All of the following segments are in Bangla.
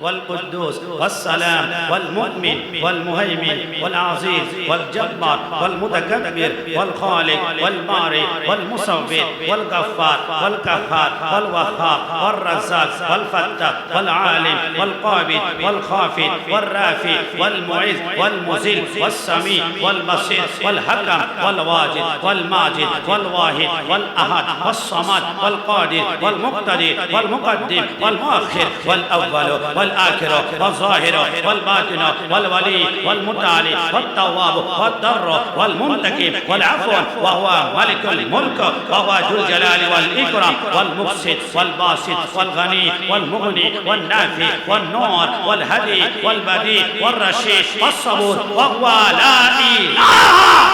والقدوس والسلام والمؤمن والمهيمن والعزيز والجبار والمتكبر والخالق والبارئ والمصور والغفار والقهار والوهاب والرزاق والفتاح والعالم والقابض والخافض والرافع والمعز والمذل والسميع والبصير والحكم والواجد والماجد والواحد والأحد والصمد والقادر والمقتدر والمقدم والمؤخر والأول والآخر والظاهر والباطن والولي والمتعالي والتواب والضر والمنتقم والعفو وهو ملك الملك وهو ذو الجلال والإكرام والمقسط والباسط والغني والمغني والنافي والنور والهدي والبديع والرشيد والصبور وهو لا إله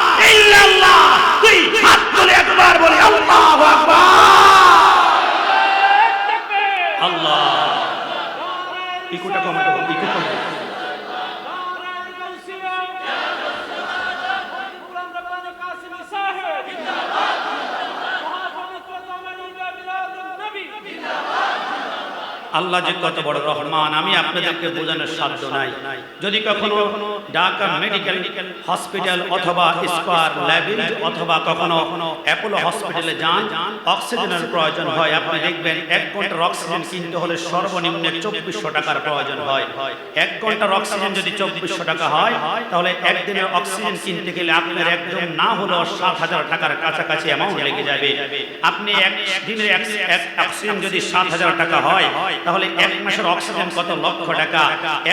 আল্লাহ যে কত বড় রহমান, আমি আপনাদেরকে বোঝানোর সাধ্য নাই। যদি কখনো ঢাকা মেডিকেল হসপিটাল অথবা স্কোয়ার ল্যাবেজ অথবা কখনো অ্যাপোলো হসপিটালে যান, অক্সিজেনের প্রয়োজন হয়। আপনি দেখবেন এক ঘণ্টার অক্সিজেন কিনতে হলে সর্বনিম্ন চব্বিশশো টাকার প্রয়োজন হয়। এক ঘণ্টার অক্সিজেন যদি চব্বিশশো টাকা হয়, তাহলে একদিনের অক্সিজেন কিনতে গেলে আপনার একদম না হলেও সাত হাজার টাকার কাছাকাছি অ্যামাউন্ট লেগে যাবে। আপনি এক দিনের অক্সিজেন যদি সাত হাজার টাকা হয় তাহলে এক মাসের অক্সিজেন কত লক্ষ টাকা?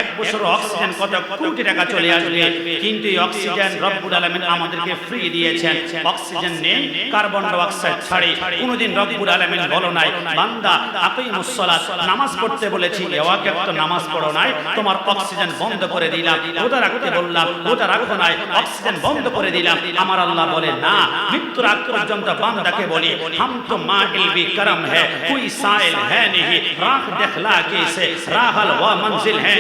এক বছর অক্সিজেন কত কোটি টাকা চলে আসবে? কিন্তু অক্সিজেন রব্বুল আলমিন আমাদেরকে ফ্রি দিয়েছেন। অক্সিজেন নেই, কার্বন ডাইঅক্সাইড ছাড়ে। কোনোদিন রব্বুল আলমিন বলো নাই, বান্দা আপনি মুসলাত নামাজ পড়তে বলেছি। এওয়াক একটা নামাজ পড়ো নাই, তোমার অক্সিজেন বন্ধ করে দিলাম। ওটা রাখতে বললাম ওটা রাখো নাই, অক্সিজেন বন্ধ করে দিলাম। আমার আল্লাহ বলে, না, মৃত্যুর আগ পর্যন্ত বান্দাকে বলি হাম তো মা ইলবি করম হ্যাঁ কোই সাইল হ্যাঁ নেহি, রাখ দেখলা কেসে রাহাল ওয়া মঞ্জিল হ্যাঁ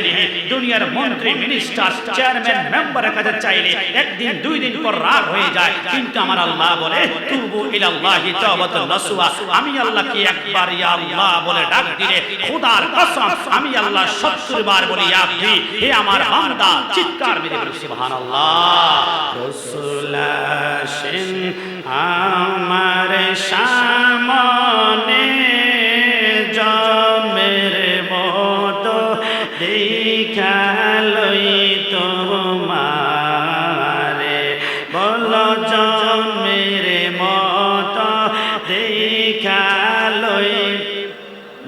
দুনিয়ার মন্ত্রী মিনিস্টার চেয়ারম্যান মেম্বারের কাছে চাইলে একদিন, দুই দিন পর রাগ হয়ে যায়। কিন্তু আমার আল্লাহ বলে, তুবু ইলাল্লাহি তাওবাতুন নাসুয়া আমি আল্লাহকে একবার ইয়া আল্লাহ বলে ডাক দিলে, খোদার কসম, আমি আল্লাহ 70 বার বলি, ইয়া হে আমার বান্দা, চিৎকার মেরে বলি, সুবহানাল্লাহ। রসুলাশিন, আমার সামনে বল মেরে মত দেখালই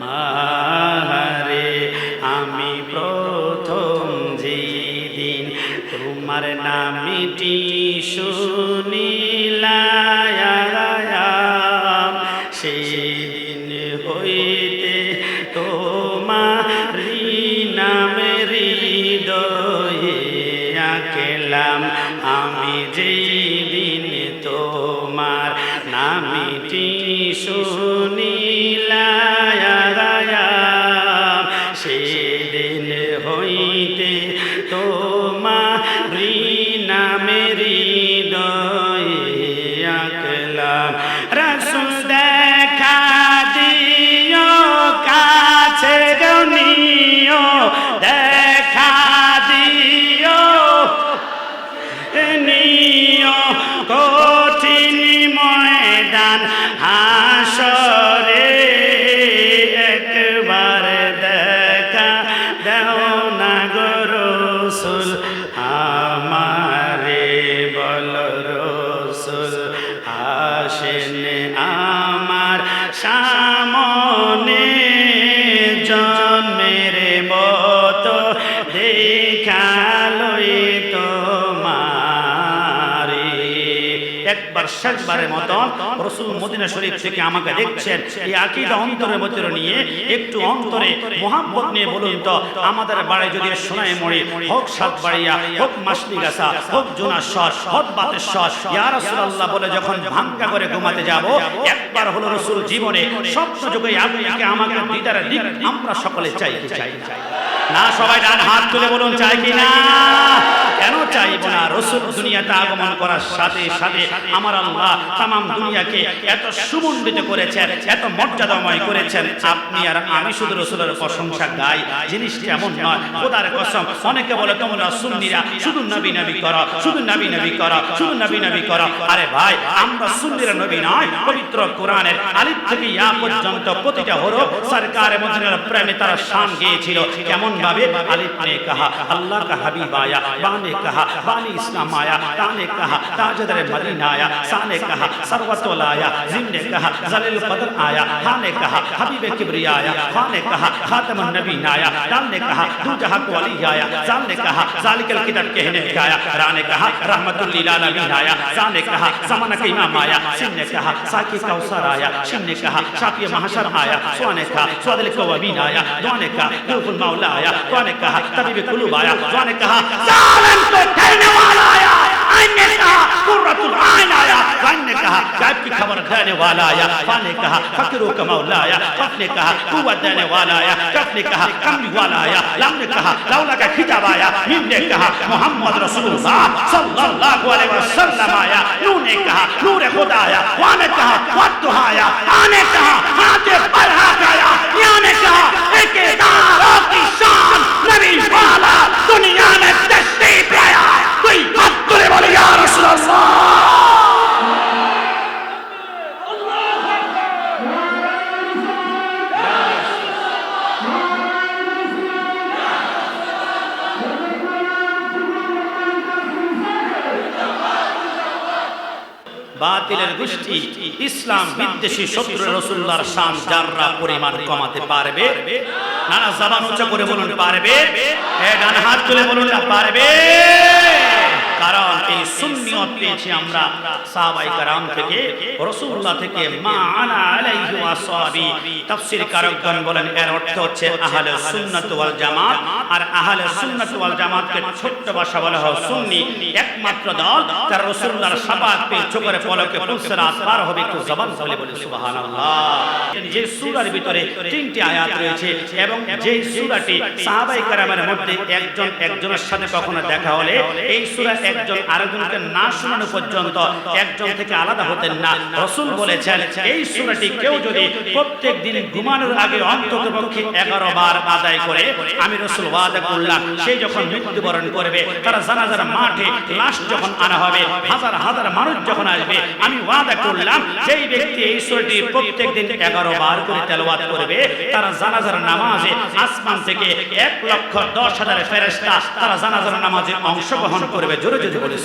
মারে আমি প্রথম যেদিন তোমার নামিটি শুনিলাম নামটি রসুল আমারে বল রসুল আসেন আমার সামনে জন্মের মতো দেখালই একবার শেষবারের মতন রসুল মদিনা শরীফ থেকে আমাকে দেখছেন। এই আকিদা অন্তরের মধ্যে নিয়ে একটু অন্তরে মোহাম্মত নিয়ে বলুন তো, আমাদের বাড়ি যদি সোনায় মরে হোক সাত বাড়িয়া হোক মাসলি গাছা হোক জোনার শস হোক বাতের শস ইয়া রাসূলুল্লাহ বলে যখন ভাঙ্গা করে ঘুমাতে যাব, একবার হলো রসুল জীবনে স্বপ্ন যুগে আপনিকে আমাকে দিদারে দিক আমরা সকলে চাই চাই। না, সবাই ডান হাত তুলে বলুন, চাই কি না? কেন চাইব না? রসুল দুনিয়াতে আগমন করার সাথে সাথে আমার আল্লাহ তাম দুনিয়াকে এত সুমন্ডিত করেছেন, এত মর্যাদাময় করেছেন। আপনি আর আমি শুধু রসুলের প্রশংসা গাই, জিনিসটি এমন নয়। খোদার কসম, অনেকে বলে, তোমরা সুন্দিরা শুধু নবী নবী কর, শুধু নবী নবী কর, শুধু নবী নবী কর। আরে ভাই, আমরা সুন্দিরা নবী নয়, পবিত্র কোরআনের আলিপ থেকে ইয়া পর্যন্ত প্রতিটা হরফ সরকার মদিনার প্রেমে তারা শান গিয়েছিল। কেমন ভাবে আলিপ নে কাহা আল্লাহ কা হাবিবায়া, বানে ने कहा, बानी इस्लाम आया ता ने कहा, ताजदर मदीना आया सा ने कहा, सरवतुल आया जिम ने कहा, जलील कदर आया हा ने कहा, हबीब किबरिया आया खा ने कहा, खातमुन नबीन आया दाल ने कहा दू जहाँ को आया जाल ने कहा, जालिकल किदर कहने आया रा ने कहा रहमतुल लिल आलमीन आया सा ने कहा, जमाना का इमाम आया सिन ने कहा, साकी कौसर आया शिन ने कहा शाफी महशर आया सुआ ने कहा, स्वादिल कवाबीन आया दुआ ने कहा रूहुल मौला आया दुआ ने कहा, तबीब कुलूब आया दुआ ने कहा जालन को कहने वाला आया आइन ने कहा कुर्रतुल आइन आया वाइन ने कहा गायब की खबर देने वाला आया फा ने कहा फकीरों का मौला आया कफ ने कहा कुव्वत देने वाला आया कफ ने कहा कमली वाला आया लम ने कहा लौला का खिताब आया मीम ने कहा मोहम्मद रसूलुल्लाह सल्लल्लाहु अलैहि वसल्लम आया नूर ने कहा नूर खुदा आया वा ने कहा वद्दुहा आया आ ने कहा हाथे पर हाथ आया या ने कहा एक दारों की शान বাতিলের গোষ্ঠী ইসলাম বিদ্বেষী শত্রু রসুল্লাহর শান যাররা পরিমাণ কমাতে পারবে। নানা জাবান উচ্চ করে বলুন পারবে। ডান হাত তুলে বলুন না পারবে। কারণ সুন্নিয়ত পেয়েছি আমরা সাহাবাই কারাম থেকে রসুল্লাহ থেকে মা আনা আলাইহি ওয়াসাবি তাফসীর কারকগণ বলেন এর অর্থ হচ্ছে আহলে সুন্নাত ওয়াল জামাত আর আহলে সুন্নাত ওয়াল জামাতকে ছোট্ট ভাষা বলা হয় সুন্নি। একমাত্র দল যারা রসুল্লাহর শাফাত পেয়ে চোখের পলকে পুলসরাত পার হবে একটু জবান খুলে বলে সুবহানাল্লাহ। যে সূরার ভিতরে তিনটি আয়াত রয়েছে এবং যে সূরাটি সাহাবাই কারামের মধ্যে একজন একজনের সাথে কখনো দেখা হলে এই সূরা একজন আরেকজনকে না শোনানো পর্যন্ত একজন থেকে আলাদা হতেন না। রসুল বলেছেন, এই সূরাটি কেউ যদি প্রত্যেক দিন ঘুমানোর আগে অন্তত পক্ষে এগারো বার আদায় করে, আমি রসুল ওয়াদা করলাম সেই যখন মৃত্যুবরণ করবে, তারা জানাজার মাঠে লাশ যখন আনা হবে, হাজার হাজার মানুষ যখন আসবে, আমি ওয়াদা করলাম, যেই ব্যক্তি এই সূরাটি প্রত্যেক দিন এগারো বার করে তেলাওয়াত করবে, তারা জানাজার নামাজে আসমান থেকে এক লক্ষ দশ হাজার ফেরেশতা তারা জানাজার নামাজে অংশগ্রহণ করবে। জোরে জোরে বলে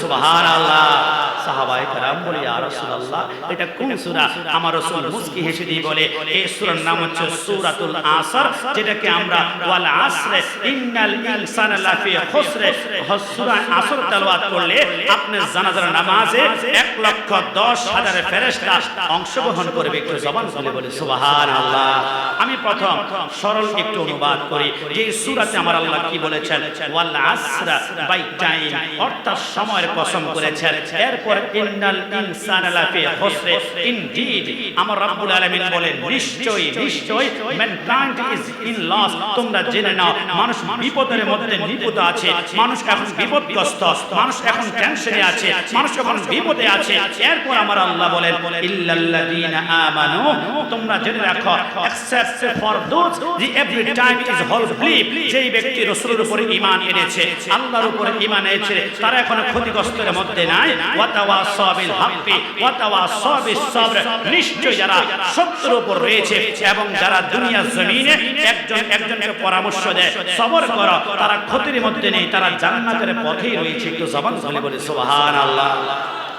হাজার অংশগ্রহণ করবে। আমি প্রথম সরল একটু অনুবাদ করি, যে সূরাতে আমার আল্লাহ কি বলেছেন? অর্থাৎ সময়ের কসম করেছেন। এরপর ইন্নাল ইনসানা লাফি খুসরে ইনডিড আমার রব্বুল আলামিন বলেন, নিশ্চয়ই নিশ্চয়ই ম্যানকাইন্ড ইজ ইন লস তোমরা জেনে নাও, মানুষ বিপদের মধ্যে নিপত আছে। মানুষ এখন বিপদগ্রস্ত। মানুষ এখন টেনশনে আছে। মানুষ এখন বিপদে আছে। এরপর আমার আল্লাহ বলেন, ইল্লাল্লাযীনা আমানু। তোমরা জেনে রাখো except for those the every time is whole believe যেই ব্যক্তি রাসূলের উপরে ঈমান এনেছে, আল্লাহর উপরে ঈমান এনেছে, তারা এখন ক্ষতিগ্রস্তের মধ্যে নাই। ওয়াতাওয়া সাবিল হাক্কি ওয়াতাওয়া বিস সাবর। নিশ্চয় যারা সত্যের উপর রয়েছে এবং যারা দুনিয়া জমিনে একজন একজনকে পরামর্শ দেয়, সবর করো। তারা ক্ষতির মধ্যে নেই, তারা জান্নাতের পথেই রয়েছে। একটু জবান খুলে বলে, সুবহানাল্লাহ।